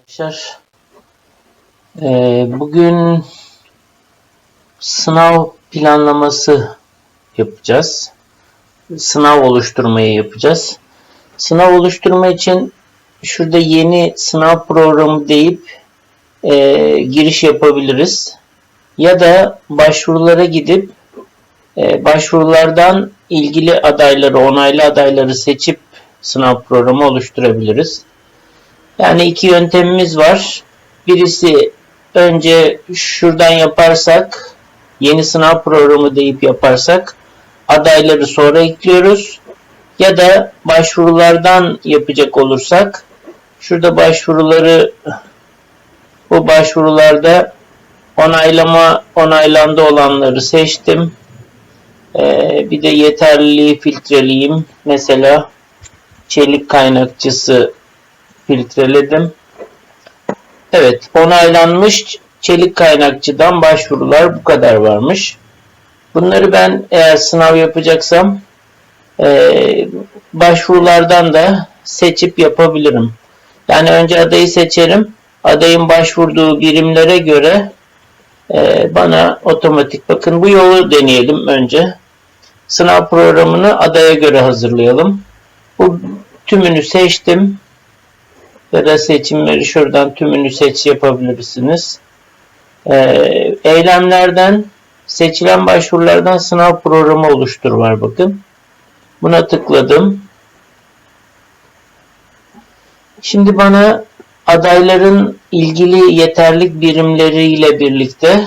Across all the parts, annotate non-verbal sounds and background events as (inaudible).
Arkadaşlar eee, bugün sınav planlaması yapacağız. Sınav oluşturmayı yapacağız. Sınav oluşturma için şurada yeni sınav programı deyip eee, giriş yapabiliriz. Ya da başvurulara gidip eee, başvurulardan ilgili adayları, onaylı adayları seçip sınav programı oluşturabiliriz. Yani iki yöntemimiz var. Birisi önce şuradan yaparsak, yeni sınav programı deyip yaparsak adayları sonra ekliyoruz. Ya da başvurulardan yapacak olursak şurada başvuruları bu başvurularda onaylama onaylandı olanları seçtim. Ee, bir de yeterliliği filtreleyeyim. Mesela çelik kaynakçısı filtreledim. Evet, onaylanmış çelik kaynakçıdan başvurular bu kadar varmış. Bunları ben eğer sınav yapacaksam eee, başvurulardan da seçip yapabilirim. Yani önce adayı seçerim. Adayın başvurduğu birimlere göre eee, bana otomatik bakın bu yolu deneyelim önce. Sınav programını adaya göre hazırlayalım. Bu tümünü seçtim ya da seçimleri şuradan tümünü seç yapabilirsiniz. Ee, eylemlerden seçilen başvurulardan sınav programı oluştur var bakın. Buna tıkladım. Şimdi bana adayların ilgili yeterlik birimleriyle birlikte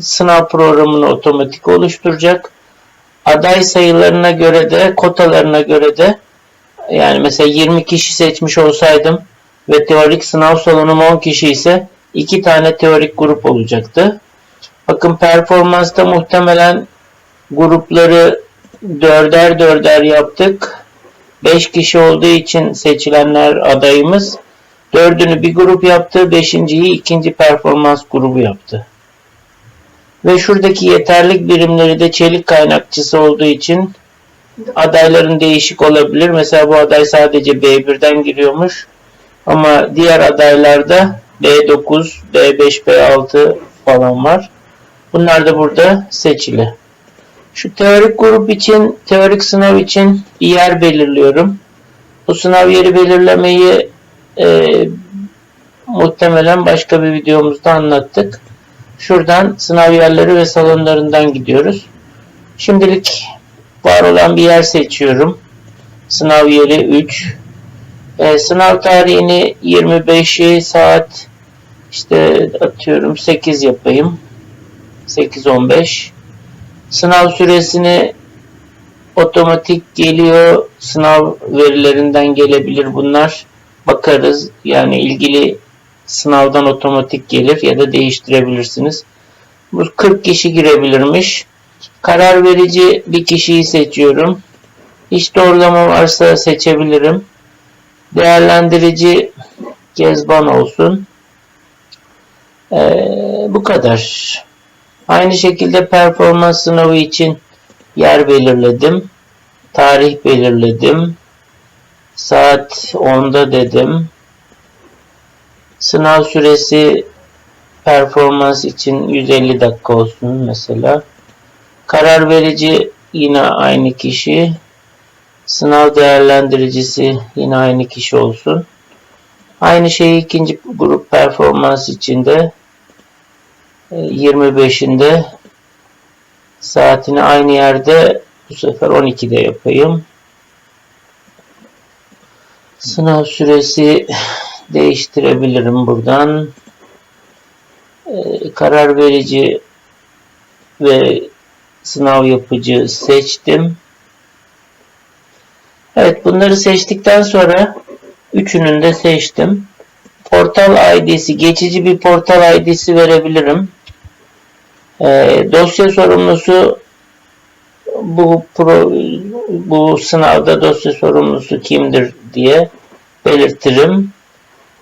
sınav programını otomatik oluşturacak. Aday sayılarına göre de kotalarına göre de yani mesela 20 kişi seçmiş olsaydım ve teorik sınav salonum 10 kişi ise 2 tane teorik grup olacaktı. Bakın performansta muhtemelen grupları dörder dörder yaptık. 5 kişi olduğu için seçilenler adayımız. Dördünü bir grup yaptı. Beşinciyi ikinci performans grubu yaptı. Ve şuradaki yeterlik birimleri de çelik kaynakçısı olduğu için adayların değişik olabilir. Mesela bu aday sadece B1'den giriyormuş. Ama diğer adaylarda B9, B5, B6 falan var. Bunlar da burada seçili. Şu teorik grup için, teorik sınav için bir yer belirliyorum. Bu sınav yeri belirlemeyi e, muhtemelen başka bir videomuzda anlattık. Şuradan sınav yerleri ve salonlarından gidiyoruz. Şimdilik var olan bir yer seçiyorum. Sınav yeri 3. Ee, sınav tarihini 25'i saat işte atıyorum 8 yapayım. 8-15. Sınav süresini otomatik geliyor. Sınav verilerinden gelebilir bunlar. Bakarız. Yani ilgili sınavdan otomatik gelir ya da değiştirebilirsiniz. Bu 40 kişi girebilirmiş. Karar verici bir kişiyi seçiyorum. Hiç doğrulama varsa seçebilirim. Değerlendirici Gezban olsun. Ee, bu kadar. Aynı şekilde performans sınavı için yer belirledim. Tarih belirledim. Saat 10'da dedim. Sınav süresi performans için 150 dakika olsun mesela. Karar verici yine aynı kişi. Sınav değerlendiricisi yine aynı kişi olsun. Aynı şeyi ikinci grup performans içinde 25'inde saatini aynı yerde bu sefer 12'de yapayım. Sınav süresi değiştirebilirim buradan. Ee, karar verici ve sınav yapıcı seçtim. Evet bunları seçtikten sonra üçünün de seçtim. Portal ID'si geçici bir portal ID'si verebilirim. Ee, dosya sorumlusu bu pro, bu sınavda dosya sorumlusu kimdir diye belirtirim.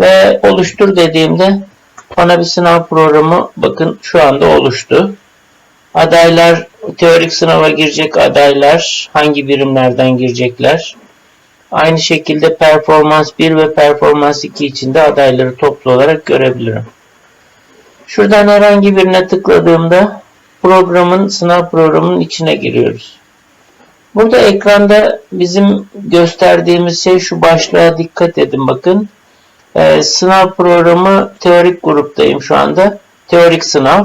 Ve oluştur dediğimde bana bir sınav programı bakın şu anda oluştu. Adaylar teorik sınava girecek adaylar hangi birimlerden girecekler? Aynı şekilde performans 1 ve performans 2 için de adayları toplu olarak görebilirim. Şuradan herhangi birine tıkladığımda programın sınav programının içine giriyoruz. Burada ekranda bizim gösterdiğimiz şey şu başlığa dikkat edin bakın. Ee, sınav programı teorik gruptayım şu anda. Teorik sınav.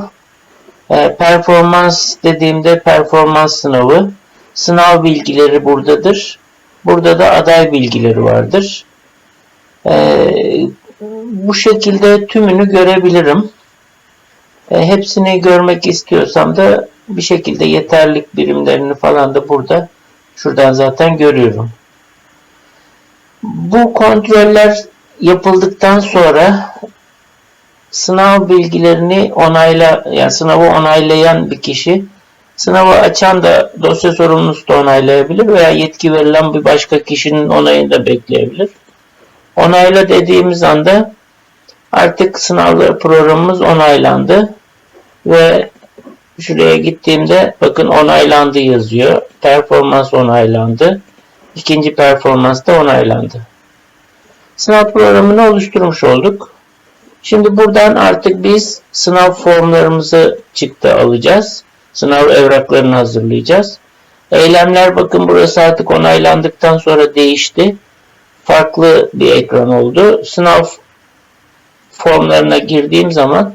Ee, performans dediğimde performans sınavı. Sınav bilgileri buradadır. Burada da aday bilgileri vardır. Ee, bu şekilde tümünü görebilirim. Ee, hepsini görmek istiyorsam da bir şekilde yeterlik birimlerini falan da burada şuradan zaten görüyorum. Bu kontroller yapıldıktan sonra sınav bilgilerini onayla yani sınavı onaylayan bir kişi sınavı açan da dosya sorumlusu da onaylayabilir veya yetki verilen bir başka kişinin onayını da bekleyebilir. Onayla dediğimiz anda artık sınavlar programımız onaylandı ve şuraya gittiğimde bakın onaylandı yazıyor. Performans onaylandı. İkinci performans da onaylandı. Sınav programını oluşturmuş olduk. Şimdi buradan artık biz sınav formlarımızı çıktı alacağız. Sınav evraklarını hazırlayacağız. Eylemler bakın burası artık onaylandıktan sonra değişti. Farklı bir ekran oldu. Sınav formlarına girdiğim zaman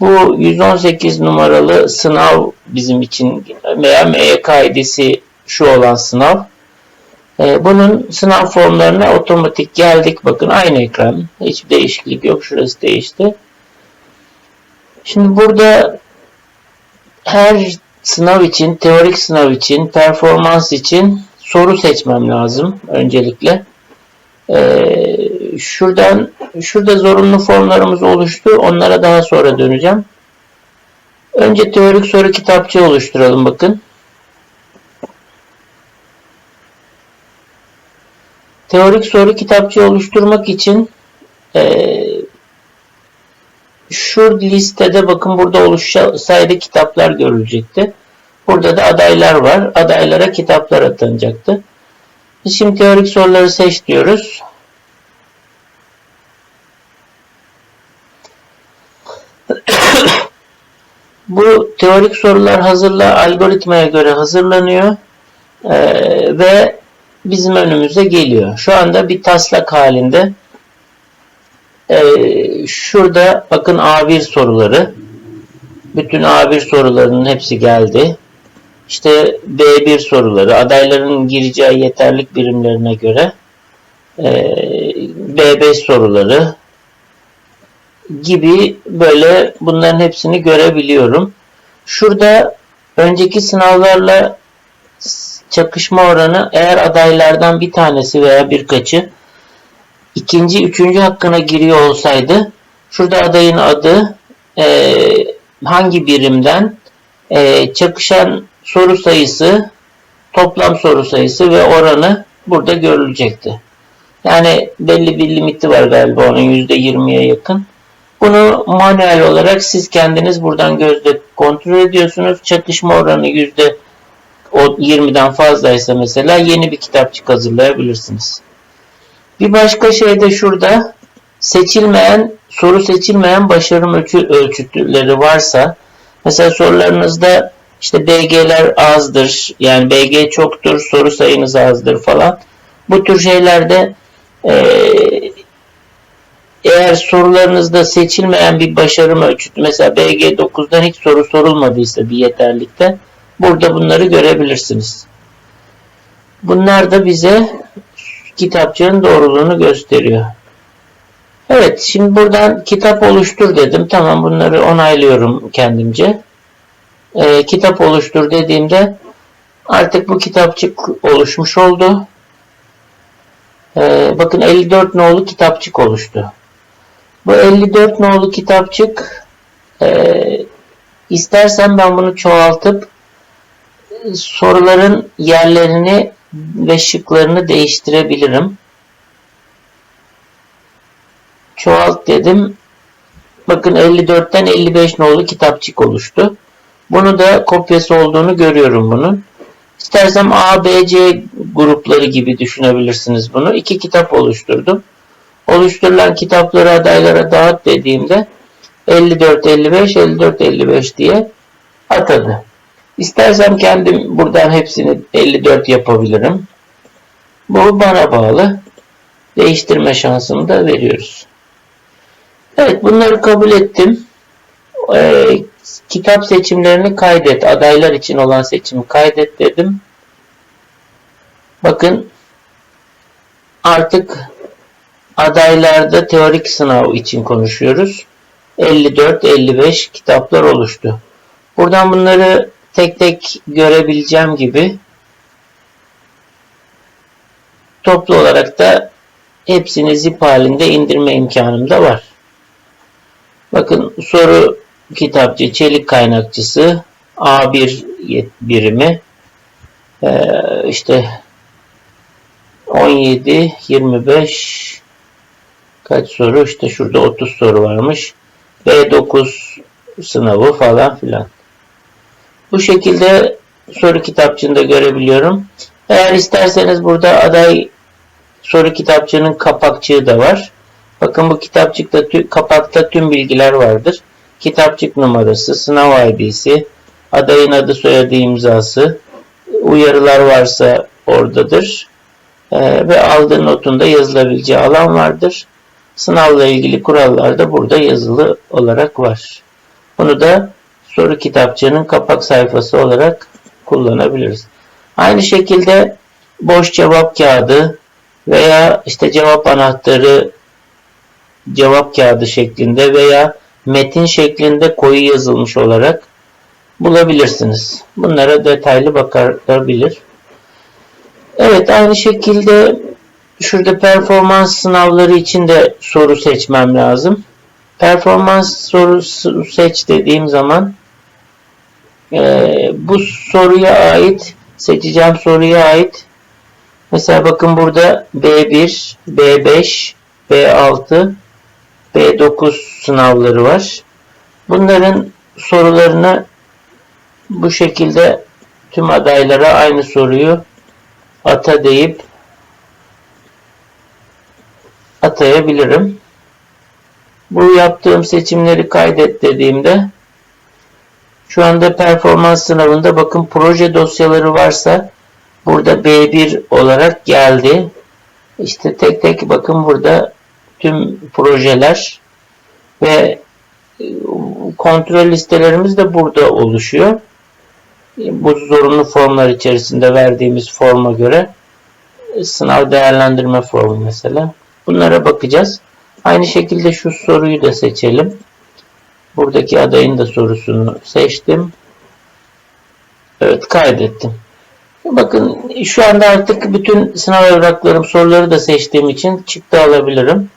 bu 118 numaralı sınav bizim için veya MYK şu olan sınav. Ee, bunun sınav formlarına otomatik geldik. Bakın aynı ekran. Hiçbir değişiklik yok. Şurası değişti. Şimdi burada her sınav için, teorik sınav için, performans için soru seçmem lazım öncelikle. Ee, şuradan şurada zorunlu formlarımız oluştu. Onlara daha sonra döneceğim. Önce teorik soru kitapçığı oluşturalım bakın. Teorik soru kitapçığı oluşturmak için e, şu listede bakın burada oluşsaydı kitaplar görülecekti. Burada da adaylar var. Adaylara kitaplar atanacaktı. Şimdi teorik soruları seç diyoruz. (coughs) Bu teorik sorular hazırla algoritmaya göre hazırlanıyor ee, ve bizim önümüze geliyor. Şu anda bir taslak halinde. Ee, şurada bakın A1 soruları. Bütün A1 sorularının hepsi geldi. İşte B1 soruları adayların gireceği yeterlik birimlerine göre e, B5 soruları gibi böyle bunların hepsini görebiliyorum. Şurada önceki sınavlarla çakışma oranı eğer adaylardan bir tanesi veya birkaçı ikinci, üçüncü hakkına giriyor olsaydı şurada adayın adı e, hangi birimden e, çakışan soru sayısı toplam soru sayısı ve oranı burada görülecekti. Yani belli bir limiti var galiba onun %20'ye yakın. Bunu manuel olarak siz kendiniz buradan gözle kontrol ediyorsunuz. Çakışma oranı yüzde o 20'den fazlaysa mesela yeni bir kitapçık hazırlayabilirsiniz. Bir başka şey de şurada seçilmeyen soru seçilmeyen başarım ölçü, ölçütleri varsa mesela sorularınızda işte BG'ler azdır yani BG çoktur soru sayınız azdır falan bu tür şeylerde e, eğer sorularınızda seçilmeyen bir başarım ölçütü mesela BG 9'dan hiç soru sorulmadıysa bir yeterlikte burada bunları görebilirsiniz. Bunlar da bize kitapçığın doğruluğunu gösteriyor. Evet şimdi buradan kitap oluştur dedim. Tamam bunları onaylıyorum kendimce. Ee, kitap oluştur dediğimde artık bu kitapçık oluşmuş oldu. Ee, bakın 54 nolu kitapçık oluştu. Bu 54 nolu kitapçık e, istersen ben bunu çoğaltıp soruların yerlerini ve şıklarını değiştirebilirim. Çoğalt dedim. Bakın 54'ten 55 nolu kitapçık oluştu. Bunu da kopyası olduğunu görüyorum bunun. İstersem A, B, C grupları gibi düşünebilirsiniz bunu. İki kitap oluşturdum. Oluşturulan kitapları adaylara dağıt dediğimde 54, 55, 54, 55 diye atadı. İstersem kendim buradan hepsini 54 yapabilirim. Bu bana bağlı. Değiştirme şansını da veriyoruz. Evet bunları kabul ettim. Ee, kitap seçimlerini kaydet. Adaylar için olan seçimi kaydet dedim. Bakın artık adaylarda teorik sınav için konuşuyoruz. 54-55 kitaplar oluştu. Buradan bunları tek tek görebileceğim gibi toplu olarak da hepsini zip halinde indirme imkanım da var. Bakın soru kitapçı çelik kaynakçısı A1 birimi ee, işte 17 25 kaç soru? İşte şurada 30 soru varmış. B9 sınavı falan filan bu şekilde soru kitapçığında görebiliyorum eğer isterseniz burada aday soru kitapçığının kapakçığı da var bakın bu kitapçıkta kapakta tüm bilgiler vardır kitapçık numarası, sınav ID'si, adayın adı soyadı imzası, uyarılar varsa oradadır. Ee, ve aldığı notunda yazılabileceği alan vardır. Sınavla ilgili kurallar da burada yazılı olarak var. Bunu da soru kitapçığının kapak sayfası olarak kullanabiliriz. Aynı şekilde boş cevap kağıdı veya işte cevap anahtarı cevap kağıdı şeklinde veya metin şeklinde koyu yazılmış olarak bulabilirsiniz. Bunlara detaylı bakabilir. Evet aynı şekilde şurada performans sınavları için de soru seçmem lazım. Performans sorusu seç dediğim zaman e, bu soruya ait seçeceğim soruya ait mesela bakın burada B1, B5, B6 B9 sınavları var. Bunların sorularını bu şekilde tüm adaylara aynı soruyu ata deyip atayabilirim. Bu yaptığım seçimleri kaydet dediğimde şu anda performans sınavında bakın proje dosyaları varsa burada B1 olarak geldi. İşte tek tek bakın burada tüm projeler ve e, kontrol listelerimiz de burada oluşuyor. E, bu zorunlu formlar içerisinde verdiğimiz forma göre e, sınav değerlendirme formu mesela. Bunlara bakacağız. Aynı şekilde şu soruyu da seçelim. Buradaki adayın da sorusunu seçtim. Evet kaydettim. Bakın şu anda artık bütün sınav evraklarım soruları da seçtiğim için çıktı alabilirim.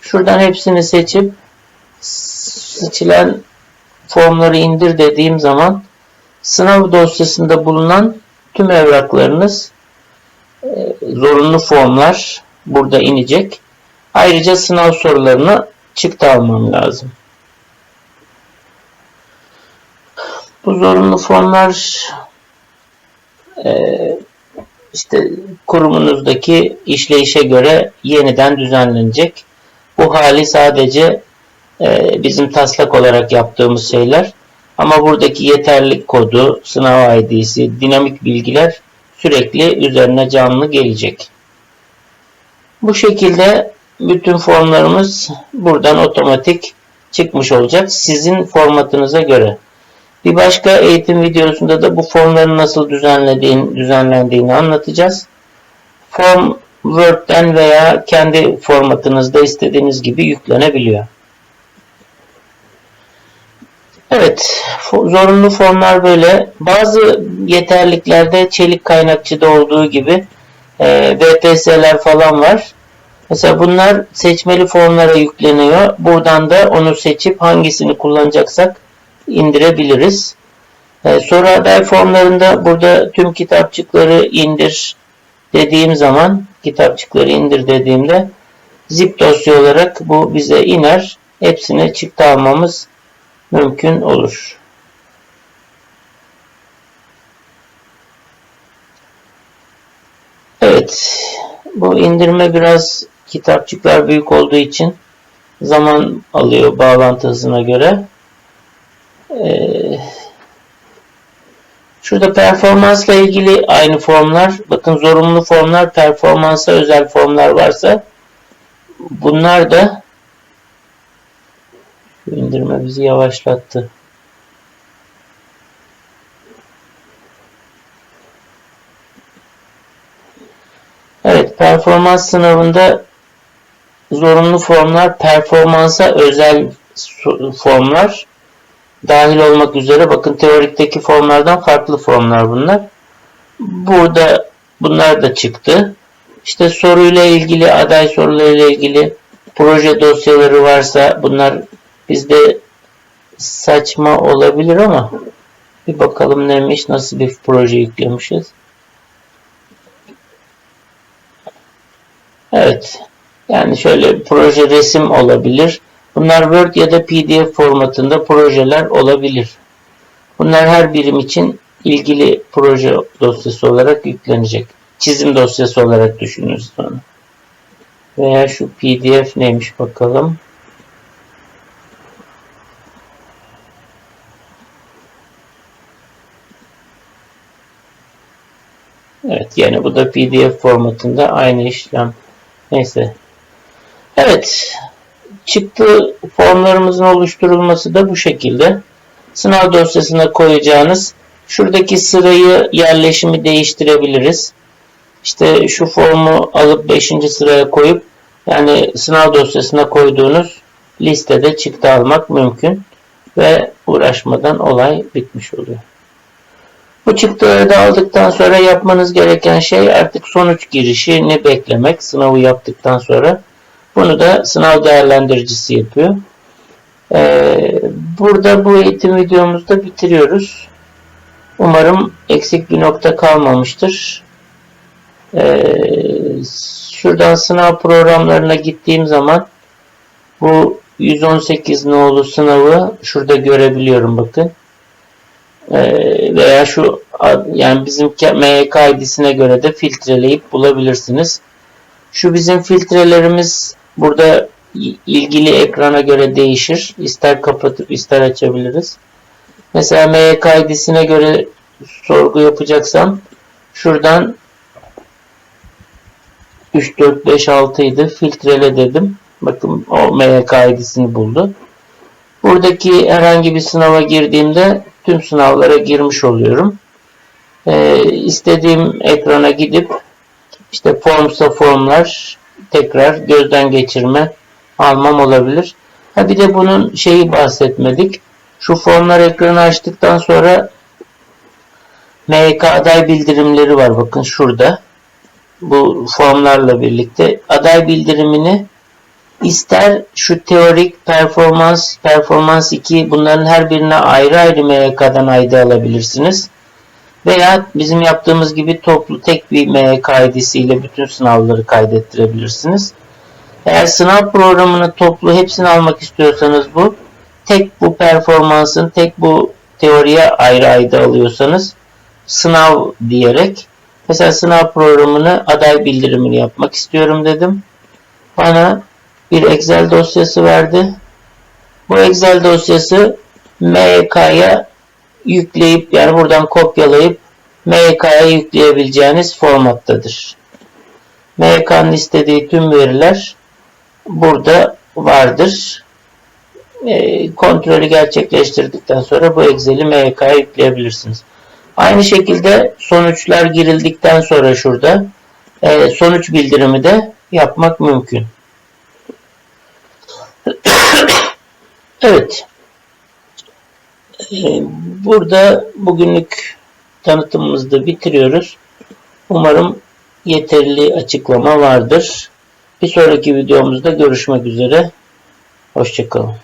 Şuradan hepsini seçip seçilen formları indir dediğim zaman sınav dosyasında bulunan tüm evraklarınız e, zorunlu formlar burada inecek. Ayrıca sınav sorularını çıktı almam lazım. Bu zorunlu formlar e, işte kurumunuzdaki işleyişe göre yeniden düzenlenecek. Bu hali sadece e, bizim taslak olarak yaptığımız şeyler. Ama buradaki yeterlik kodu, sınav ID'si, dinamik bilgiler sürekli üzerine canlı gelecek. Bu şekilde bütün formlarımız buradan otomatik çıkmış olacak sizin formatınıza göre. Bir başka eğitim videosunda da bu formların nasıl düzenlediğini, düzenlendiğini anlatacağız. Form Word'den veya kendi formatınızda istediğiniz gibi yüklenebiliyor. Evet, zorunlu formlar böyle. Bazı yeterliklerde çelik kaynakçıda olduğu gibi e, BTS'ler falan var. Mesela bunlar seçmeli formlara yükleniyor. Buradan da onu seçip hangisini kullanacaksak indirebiliriz. E, soru aday formlarında burada tüm kitapçıkları indir dediğim zaman kitapçıkları indir dediğimde zip dosya olarak bu bize iner. Hepsini çıktı almamız mümkün olur. Evet. Bu indirme biraz kitapçıklar büyük olduğu için zaman alıyor bağlantı hızına göre. Ee, şurada performansla ilgili aynı formlar. Bakın zorunlu formlar, performansa özel formlar varsa bunlar da şu indirme bizi yavaşlattı. Evet, performans sınavında zorunlu formlar, performansa özel formlar dahil olmak üzere bakın teorikteki formlardan farklı formlar bunlar. Burada bunlar da çıktı. İşte soruyla ilgili, aday sorularıyla ilgili proje dosyaları varsa bunlar bizde saçma olabilir ama bir bakalım neymiş, nasıl bir proje yüklemişiz. Evet. Yani şöyle proje resim olabilir. Bunlar Word ya da PDF formatında projeler olabilir. Bunlar her birim için ilgili proje dosyası olarak yüklenecek. Çizim dosyası olarak düşünürüz onu. Veya şu PDF neymiş bakalım. Evet yani bu da PDF formatında aynı işlem. Neyse. Evet. Çıktı formlarımızın oluşturulması da bu şekilde. Sınav dosyasına koyacağınız şuradaki sırayı yerleşimi değiştirebiliriz. İşte şu formu alıp 5. sıraya koyup yani sınav dosyasına koyduğunuz listede çıktı almak mümkün ve uğraşmadan olay bitmiş oluyor. Bu çıktıları da aldıktan sonra yapmanız gereken şey artık sonuç girişini beklemek. Sınavı yaptıktan sonra. Bunu da sınav değerlendiricisi yapıyor. Ee, burada bu eğitim videomuzda bitiriyoruz. Umarım eksik bir nokta kalmamıştır. Ee, şuradan sınav programlarına gittiğim zaman bu 118 nolu sınavı şurada görebiliyorum bakın. Ee, veya şu yani bizim MYK ID'sine göre de filtreleyip bulabilirsiniz. Şu bizim filtrelerimiz burada ilgili ekrana göre değişir. İster kapatıp ister açabiliriz. Mesela MYK ID'sine göre sorgu yapacaksam şuradan 3, 4, 5, 6 idi. Filtrele dedim. Bakın o MYK ID'sini buldu. Buradaki herhangi bir sınava girdiğimde tüm sınavlara girmiş oluyorum. Ee, istediğim ekrana gidip işte formsa formlar tekrar gözden geçirme almam olabilir. Ha bir de bunun şeyi bahsetmedik. Şu formlar ekranı açtıktan sonra MYK aday bildirimleri var. Bakın şurada. Bu formlarla birlikte aday bildirimini İster şu teorik performans, performans 2 bunların her birine ayrı ayrı MYK'dan ID alabilirsiniz. Veya bizim yaptığımız gibi toplu tek bir MYK ID'siyle bütün sınavları kaydettirebilirsiniz. Eğer sınav programını toplu hepsini almak istiyorsanız bu tek bu performansın tek bu teoriye ayrı ID alıyorsanız sınav diyerek mesela sınav programını aday bildirimini yapmak istiyorum dedim. Bana bir Excel dosyası verdi. Bu Excel dosyası MYK'ya yükleyip yani buradan kopyalayıp MYK'ya yükleyebileceğiniz formattadır. MYK'nın istediği tüm veriler burada vardır. E, kontrolü gerçekleştirdikten sonra bu Excel'i MYK'ya yükleyebilirsiniz. Aynı şekilde sonuçlar girildikten sonra şurada e, sonuç bildirimi de yapmak mümkün. (coughs) Evet. Ee, burada bugünlük tanıtımımızı da bitiriyoruz. Umarım yeterli açıklama vardır. Bir sonraki videomuzda görüşmek üzere. Hoşçakalın.